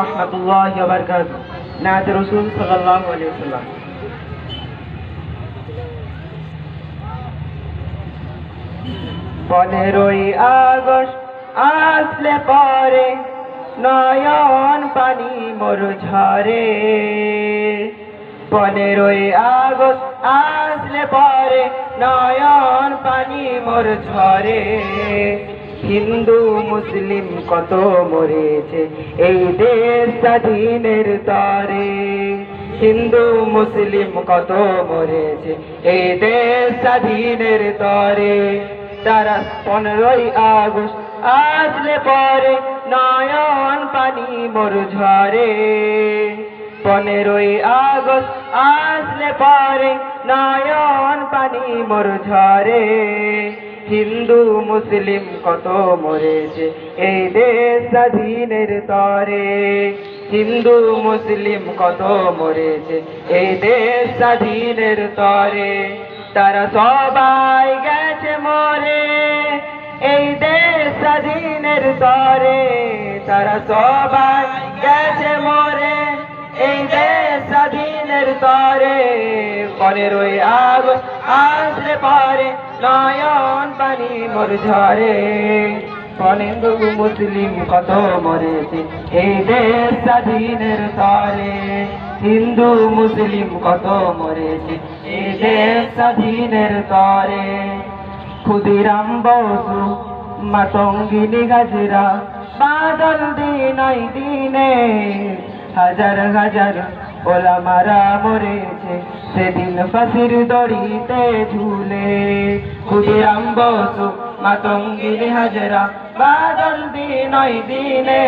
রহমতুল্লাহ বরকাত নাত রসুল পনেরোই আগস্ট আসলে পরে নয়ন পানি মোর ঝরে। পনেরোই আগস্ট আসলে পরে নয়ন পানি মোর ঝরে। হিন্দু, মুসলিম কত মরেছে? এই দেশ স্বাধীনের তরে হিন্দু, মুসলিম কত মরেছে? এই দেশ স্বাধীনের তরে তারা পনেরোই আগস্ট আসলে পরে নয়ন পানি মোর ঝরে। পনেরোই আগস্ট আসলে পরে নয়ন পানি মোর ঝরে হিন্দু, মুসলিম কত মরেছে এই দেশ স্বাধীনের তরে। হিন্দু, মুসলিম কত মরেছে এই দেশ স্বাধীনের তরে। তারা সবাই গেছে মরে এই দেশ স্বাধীনের তরে। তারা সবাই গেছে মরে। পনেরোই আগস্ট আসলে পরে, নয়ন পানি মোর ঝরে। হিন্দু মুসলিম কত মরেছে, এই দেশ স্বাধীনের তরে। হিন্দু মুসলিম কত মরেছে, এই দেশ স্বাধীনের তরে। ক্ষুদিরাম বসু, মাতঙ্গিনী গাজরা, বাদল দিনাই দিনে। হাজার হাজার ওলা মারা মরেছে, সেদিন ফাঁসির দড়িতে ঝুলে। ক্ষুদিরাম বসু মাতঙ্গিনী হাজরা, বাদল দিনই দিনে।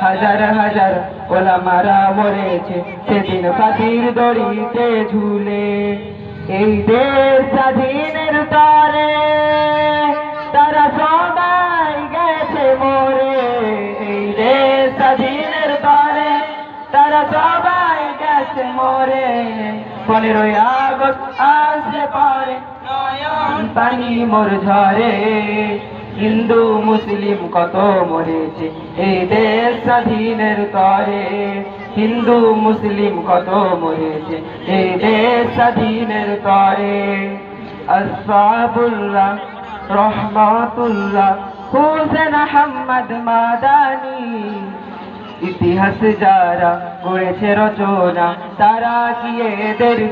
হাজার হাজার ওলা মারা মরেছে, সেদিন ফাঁসির দড়িতে ঝুলে। এই দেশ স্বাধীনের তরে, তারা সবাই গেছে মরে। এই দেশ স্বাধীনের তরে, তারা সবাই গেছে মরে। পনেরোই আগস্ট আসলে পরে নয়ন পানি মোর ঝরে। হিন্দু, মুসলিম কত মরেছে এই দেশ স্বাধীনের তরে। হিন্দু, মুসলিম কত মরেছে এই দেশ স্বাধীনের তরে। আসফাবুল্লাহ, রহমাতুল্লাহ, হুসেন আহমদ মাদানী। ইতিহাস যারা করেছে রচনা, তারা কি এদের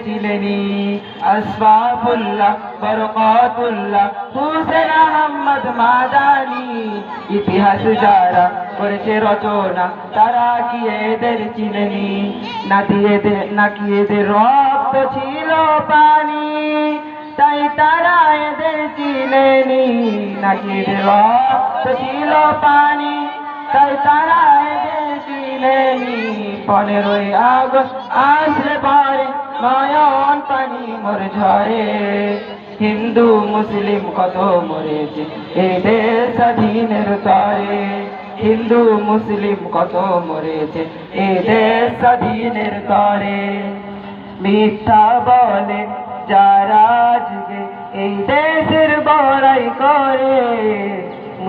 আহমদ মাদানি। ইতিহাস যারা করেছে রচনা, তারা কি এদের চিলেনি? নাকি এদের নাকি এদের রক্ত ছিল পানি? তাই তারা এদের চিলেনি। নাকি এদের রক্ত ছিল পানি? তাই তারা পনেরোই আগস্ট আসলে পরে নয়ন পানি মোর ঝরে। হিন্দু, মুসলিম কত মরেছে এই দেশ স্বাধীনের তরে হিন্দু, মুসলিম কত মরেছে এই দেশ স্বাধীনের তরে মিথ্যা বলে যারা আজকে এই দেশের বড়াই করে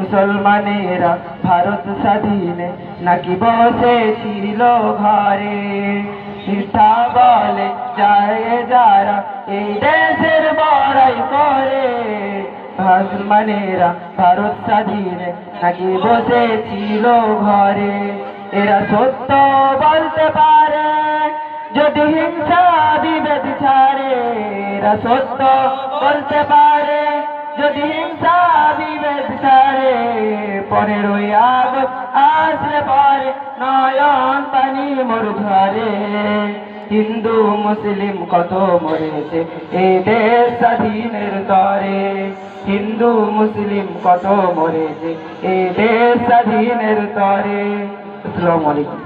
মুসলমানেরা ভারত স্বাধীনে নাকি বসে ছিল ঘরে? মিথ্যা বলে যায় যারা, এই দেশের বড়াই করে। মুসলমানেরা ভারত স্বাধীনে নাকি বসে ছিল ঘরে? এরা সত্য বলতে পারে, যদি হিংসা বিভেদ ছাড়ে। এরা সত্য বলতে পারে, যদি হিংসা ছাড়ে পনেরোই আগস্ট আসলে পরে নয়ন পানি মোর ধরে হিন্দু, মুসলিম কত মরেছে এ দেশ স্বাধীনের তরে। হিন্দু, মুসলিম কত মরেছে এ দেশ স্বাধীনের তরে। আসসালামু আলাইকুম।